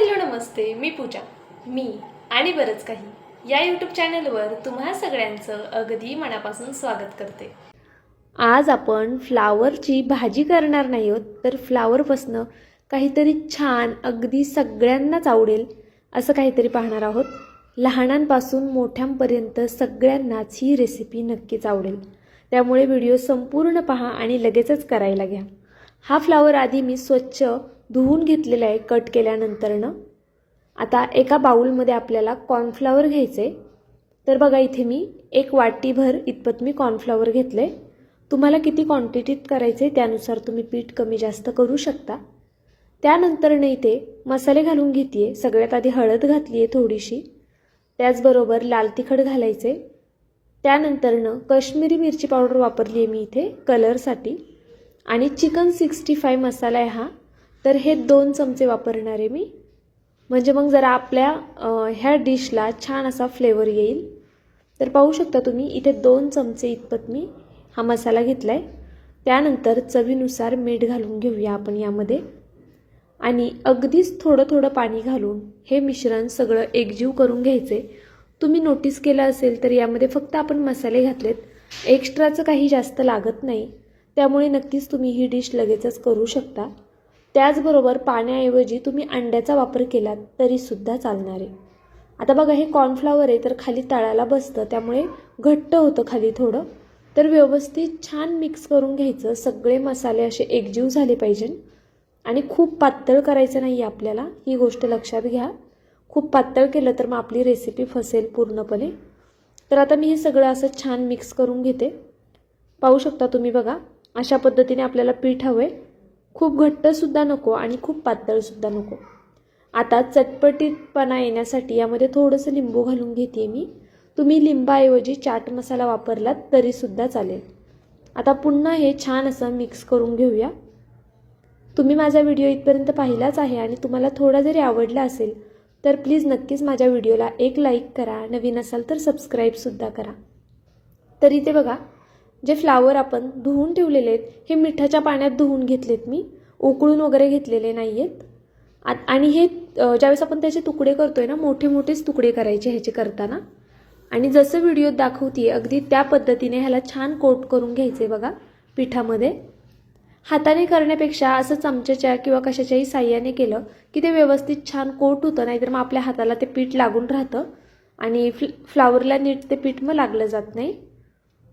Hello नमस्ते. मी पूजा. मी आणि बरंच काही. या यूट्यूब चॅनलवर तुम्हा सगळ्यांचं अगदी मनापासून स्वागत करते. आज आपण फ्लावरची भाजी करणार नाही आहोत तर फ्लावरपासनं काहीतरी छान अगदी सगळ्यांनाच आवडेल असं काहीतरी पाहणार आहोत. लहानांपासून मोठ्यांपर्यंत सगळ्यांनाच ही रेसिपी नक्कीच आवडेल. त्यामुळे व्हिडिओ संपूर्ण पहा आणि लगेचच करायला घ्या. हा फ्लावर आधी मी स्वच्छ धुवून घेतलेलं आहे कट केल्यानंतरनं. आता एका बाऊलमध्ये आपल्याला कॉर्नफ्लावर घ्यायचे तर बघा इथे मी एक वाटीभर इतपत मी कॉर्नफ्लावर घेतले तुम्हाला किती क्वांटिटीत करायचे त्यानुसार तुम्ही पीठ कमी जास्त करू शकता. त्यानंतरनं इथे मसाले घालून घेते सगळ्यात आधी हळद घातली आहे थोडीशी. त्याचबरोबर लाल तिखट घालायचे त्यानंतरनं कश्मीरी मिरची पावडर वापरली आहे मी इथे कलरसाठी आणि चिकन सिक्स्टी फाय मसाला आहे हा. तर हे दोन चमचे वापरणार आहे मी. म्हणजे मग जरा आपल्या ह्या डिशला छान असा फ्लेवर येईल. तर पाहू शकता तुम्ही इथे दोन चमचे इतपत मी हा मसाला घेतला आहे त्यानंतर चवीनुसार मीठ घालून घेऊया आपण यामध्ये. आणि अगदीच थोडं थोडं पाणी घालून हे मिश्रण सगळं एकजीव करून घ्यायचे. तुम्ही नोटीस केलं असेल तर यामध्ये फक्त आपण मसाले घातलेत. एक्स्ट्राचं काही जास्त लागत नाही. त्यामुळे नक्कीच तुम्ही ही डिश लगेचच करू शकता. त्याचबरोबर पाण्याऐवजी तुम्ही अंड्याचा वापर केलात तरीसुद्धा चालणार. आहे आता बघा हे कॉर्नफ्लावर आहे तर खाली तळाला बसतं त्यामुळे घट्ट होतं खाली थोडं. तर व्यवस्थित छान मिक्स करून घ्यायचं. सगळे मसाले असे एकजीव झाले पाहिजे. आणि खूप पातळ करायचं नाही आहे आपल्याला ही गोष्ट लक्षात घ्या. खूप पातळ केलं तर मग आपली रेसिपी फसेल पूर्णपणे. तर आता मी हे सगळं असं छान मिक्स करून घेते. पाहू शकता तुम्ही बघा अशा पद्धतीने आपल्याला पीठ हवं आहे खूप घट्टसुद्धा नको आणि खूप पातळसुद्धा नको. आता चटपटीतपणा येण्यासाठी यामध्ये थोडंसं लिंबू घालून घेते मी. तुम्ही लिंबाऐवजी चाट मसाला वापरलात तरीसुद्धा चालेल. आता पुन्हा हे छान असं मिक्स करून घेऊया. तुम्ही माझा व्हिडिओ इथपर्यंत पाहिलाच आहे आणि तुम्हाला थोडा जरी आवडला असेल तर प्लीज नक्कीच माझ्या व्हिडिओला एक लाईक करा. नवीन असाल तर सबस्क्राईबसुद्धा करा. तर इथे बघा जे फ्लावर आपण धुवून ठेवलेले आहेत हे मिठाच्या पाण्यात धुवून घेतलेत मी. उकळून वगैरे घेतलेले नाही आहेत आत- आणि हे ज्यावेळेस आपण त्याचे तुकडे करतोय ना मोठे मोठेच तुकडे करायचे ह्याचे करताना. आणि जसं व्हिडिओत दाखवते अगदी त्या पद्धतीने ह्याला छान कोट करून घ्यायचे बघा पिठामध्ये. हाताने करण्यापेक्षा असं चमच्याच्या किंवा कशाच्याही साह्याने केलं की ते व्यवस्थित छान कोट होतं नाहीतर मग आपल्या हाताला ते पीठ लागून राहतं. आणि फ्ल फ्लावरला नीट ते पीठ मग लागलं जात नाही.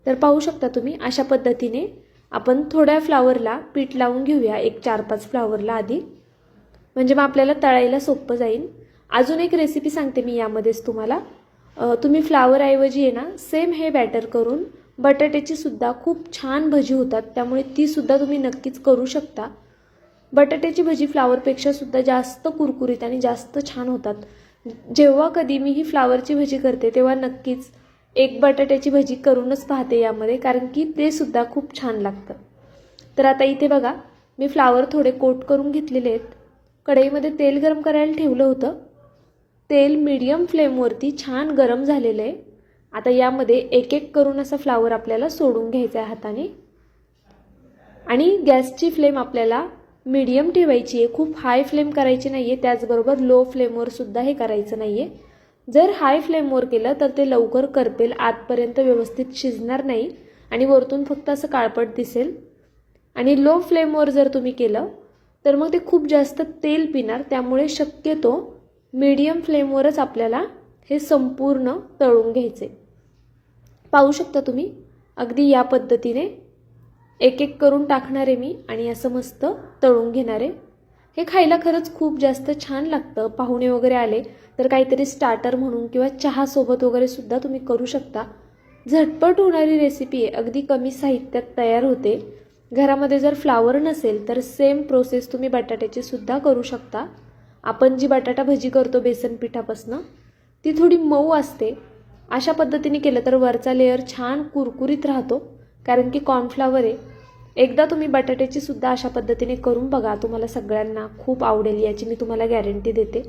तर पाहू शकता तुम्ही अशा पद्धतीने आपण थोड्या फ्लावरला पीठ लावून घेऊया एक चार पाच फ्लावरला आधी. म्हणजे मग आपल्याला तळायला सोपं जाईल. अजून एक रेसिपी सांगते मी यामध्येच तुम्हाला. तुम्ही फ्लावरऐवजी आहे ना सेम हे बॅटर करून बटाट्याची सुद्धा खूप छान भजी होतात त्यामुळे तीसुद्धा तुम्ही नक्कीच करू शकता. बटाट्याची भजी फ्लावरपेक्षा सुद्धा जास्त कुरकुरीत आणि जास्त छान होतात. जेव्हा कधी मी ही फ्लावरची भजी करते तेव्हा नक्कीच एक बटाट्याची भजी करूनच पाहते यामध्ये कारण की ते सुद्धा खूप छान लागतं. तर आता इथे बघा मी फ्लावर थोडे कोट करून घेतलेले आहेत. कढईमध्ये तेल गरम करायला ठेवलं होतं. तेल मीडियम फ्लेमवरती छान गरम झालेलं आहे. आता यामध्ये एक एक करून असं फ्लावर आपल्याला सोडून घ्यायचा आहे हाताने. आणि गॅसची फ्लेम आपल्याला मीडियम ठेवायची आहे. खूप हाय फ्लेम करायची नाही आहे त्याचबरोबर लो फ्लेमवर सुद्धा हे करायचं नाही आहे जर हाय फ्लेमवर केलं तर ते लवकर करपेल आतपर्यंत व्यवस्थित शिजणार नाही आणि वरतून फक्त असं काळपट दिसेल. आणि लो फ्लेमवर जर तुम्ही केलं तर मग ते खूप जास्त तेल पिणार त्यामुळे शक्यतो मीडियम फ्लेमवरच आपल्याला हे संपूर्ण तळून घ्यायचे. पाहू शकता तुम्ही अगदी या पद्धतीने एक एक करून टाकणार आहे मी आणि असं मस्त तळून घेणार. आहे हे खायला खरंच खूप जास्त छान लागतं. पाहुणे वगैरे आले तर काहीतरी स्टार्टर म्हणून किंवा चहासोबत वगैरे सुद्धा तुम्ही करू शकता. झटपट होणारी रेसिपी आहे. अगदी कमी साहित्यात तयार होते. घरामध्ये जर फ्लावर नसेल तर सेम प्रोसेस तुम्ही बटाट्याची सुद्धा करू शकता. आपण जी बटाटा भजी करतो बेसन पिठापासनं ती थोडी मऊ असते. अशा पद्धतीने केलं तर वरचा लेअर छान कुरकुरीत राहतो. कारण की कॉर्नफ्लावर आहे. एकदा तुम्ही बटाट्याची सुद्धा अशा पद्धतीने करून बघा. तुम्हाला सगळ्यांना खूप आवडेल याची मी तुम्हाला गॅरंटी देते.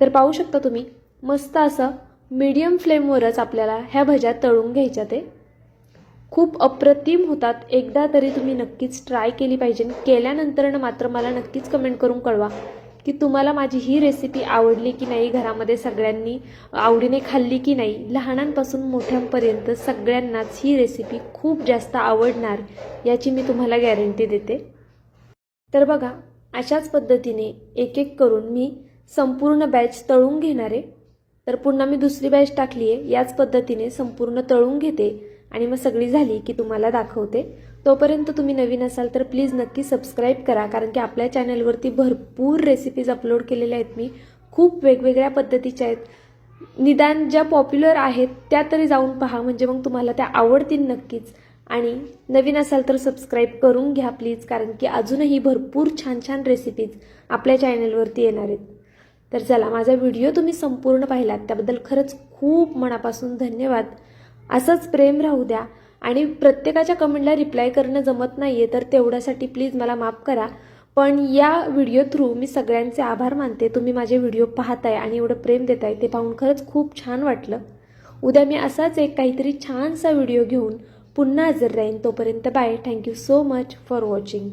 तर पाहू शकता तुम्ही मस्त असं मीडियम फ्लेमवरच आपल्याला ह्या भज्या तळून घ्यायच्या ते. खूप अप्रतिम होतात. एकदा तरी तुम्ही नक्कीच ट्राय केली पाहिजे. केल्यानंतरनं मात्र मला नक्कीच कमेंट करून कळवा. की तुम्हाला माझी ही रेसिपी आवडली की नाही घरामध्ये सगळ्यांनी आवडीने खाल्ली की नाही लहानांपासून मोठ्यांपर्यंत सगळ्यांनाच ही रेसिपी खूप जास्त आवडणार याची मी तुम्हाला गॅरंटी देते. तर बघा अशाच पद्धतीने एक एक करून मी संपूर्ण बॅच तळून घेणार आहे. तर पुन्हा मी दुसरी बॅच टाकली आहे याच पद्धतीने संपूर्ण तळून घेते. आणि मग सगळी झाली की तुम्हाला दाखवते. तोपर्यंत तुम्ही नवीन असाल तर प्लीज नक्की सबस्क्राईब करा कारण की आपल्या चॅनलवरती भरपूर रेसिपीज अपलोड केलेल्या आहेत मी. खूप वेगवेगळ्या पद्धतीच्या आहेत. निदान ज्या पॉप्युलर आहेत त्या तरी जाऊन पहा म्हणजे मग तुम्हाला त्या आवडतील नक्कीच. आणि नवीन असाल तर सबस्क्राईब करून घ्या प्लीज कारण की अजूनही भरपूर छान छान रेसिपीज आपल्या चॅनलवरती येणार आहेत. तर चला माझा व्हिडिओ तुम्ही संपूर्ण पाहिलात. त्याबद्दल खरंच खूप मनापासून धन्यवाद. असंच प्रेम राहू द्या. आणि प्रत्येकाच्या कमेंटला रिप्लाय करणं जमत नाही आहे तर तेवढ्यासाठी प्लीज मला माफ करा. पण या व्हिडिओ थ्रू मी सगळ्यांचे आभार मानते. तुम्ही माझे व्हिडिओ पाहताय आणि एवढं प्रेम देताय ते पाहून खरंच खूप छान वाटलं. उद्या मी असाच एक काहीतरी छानसा व्हिडिओ घेऊन पुन्हा हजर राहीन. तोपर्यंत bye thank you so much for watching